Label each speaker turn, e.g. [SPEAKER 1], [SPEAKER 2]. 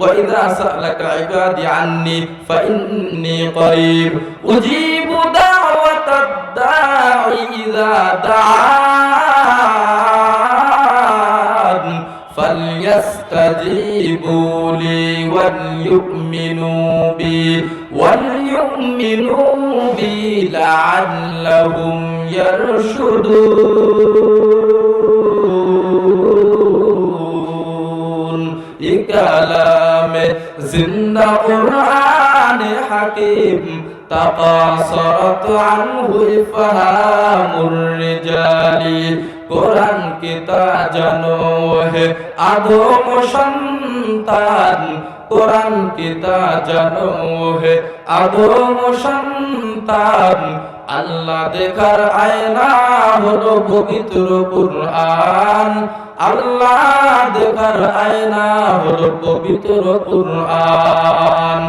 [SPEAKER 1] وإذا سألك عبادي عني فإني قريب. أجيب دعوة الداعي إذا دعان فليستجيبوا لي وليؤمنوا بي. وليؤمنوا بي لعلهم يرشدون. ইকালামে জিন্দা কুরআনে হাকিম, তাকাসরত আনহু ফাহামুর রিজালি। কুরআন কি তা জানো হে আদম সন্তান? কোরআন কিতা জানো হে? আদম সন্তান, আল্লাহ দেখার আয়না হলো পবিত্র কুরআন। আল্লাহ দেখার আয়না হলো পবিত্র কুরআন।